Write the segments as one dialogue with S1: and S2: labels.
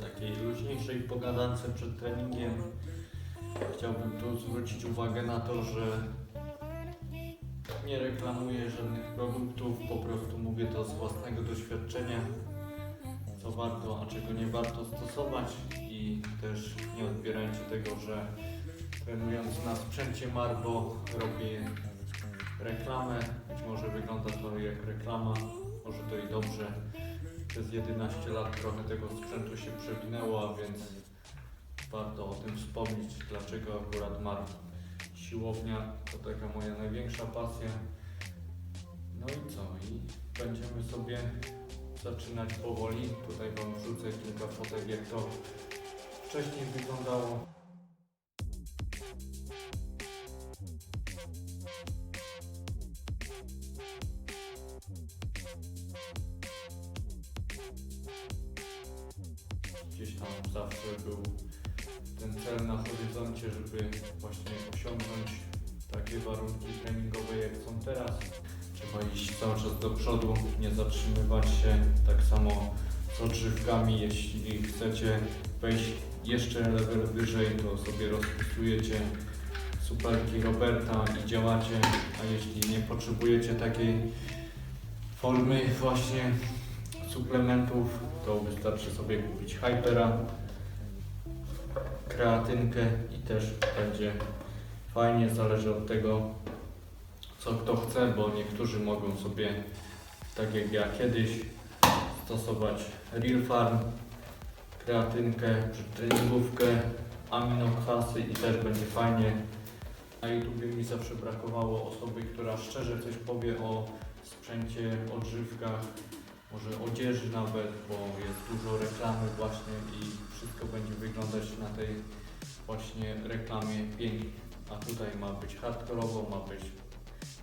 S1: takiej luźniejszej pogadance przed treningiem chciałbym tu zwrócić uwagę na to, że nie reklamuję żadnych produktów, po prostu mówię to z własnego doświadczenia, co warto, a czego nie warto stosować i też nie odbierajcie tego, że trenując na sprzęcie Marbo robię reklamę. Być może wygląda to jak reklama, może to i dobrze. Przez 11 lat trochę tego sprzętu się przewinęło, a więc warto o tym wspomnieć, dlaczego akurat Marbo. Siłownia to taka moja największa pasja. No i co? I będziemy sobie zaczynać powoli. Tutaj Wam wrzucę kilka fotek, jak to wcześniej wyglądało. Gdzieś tam zawsze był ten cel na horyzoncie, żeby właśnie osiągnąć takie warunki treningowe, jak są teraz. Trzeba iść cały czas do przodu, nie zatrzymywać się. Tak samo z odżywkami, jeśli chcecie wejść jeszcze level wyżej, to sobie rozpisujecie superki Roberta i działacie, a jeśli nie potrzebujecie takiej formy właśnie suplementów, to wystarczy sobie kupić Hypera, kreatynkę i też będzie fajnie, zależy od tego co kto chce, bo niektórzy mogą sobie, tak jak ja kiedyś, stosować Real Farm, kreatynkę, treningówkę, aminokwasy i też będzie fajnie. Na YouTubie mi zawsze brakowało osoby, która szczerze coś powie o sprzęcie, odżywkach, może odzieży nawet, bo jest dużo reklamy właśnie i wszystko będzie wyglądać na tej właśnie reklamie pięknie. A tutaj ma być hardkorowo, ma być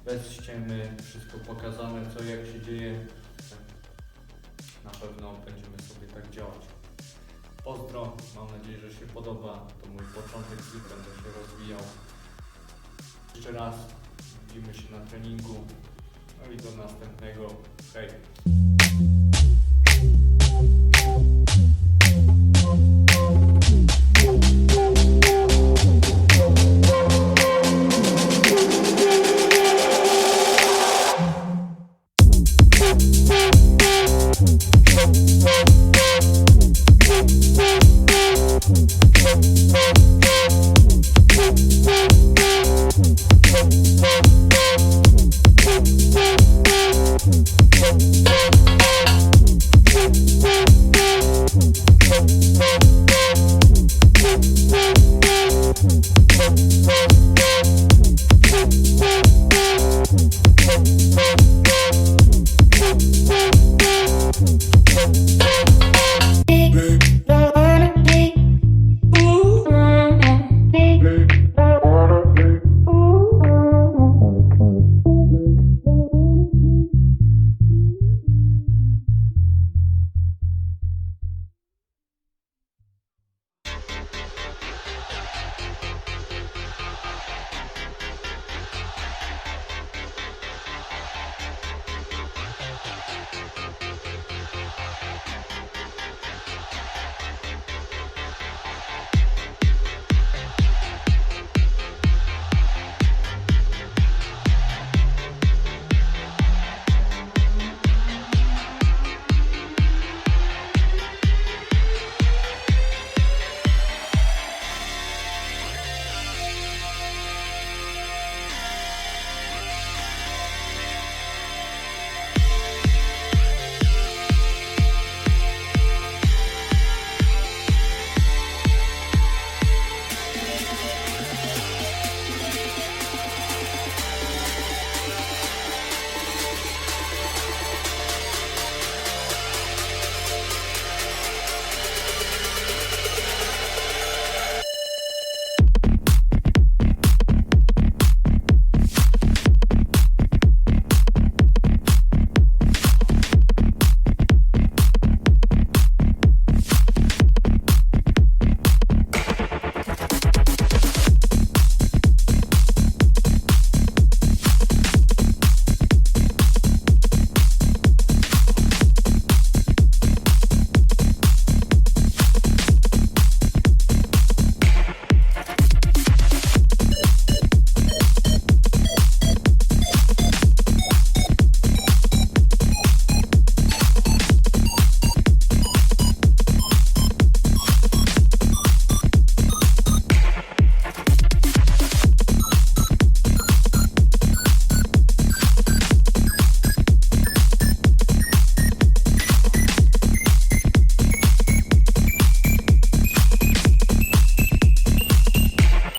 S1: bez ściemy, wszystko pokazane, co jak się dzieje. Na pewno będziemy sobie tak działać. Pozdro, mam nadzieję, że się podoba. To mój początek i będę się rozwijał. Jeszcze raz widzimy się na treningu. No i do następnego. Hej! Thank you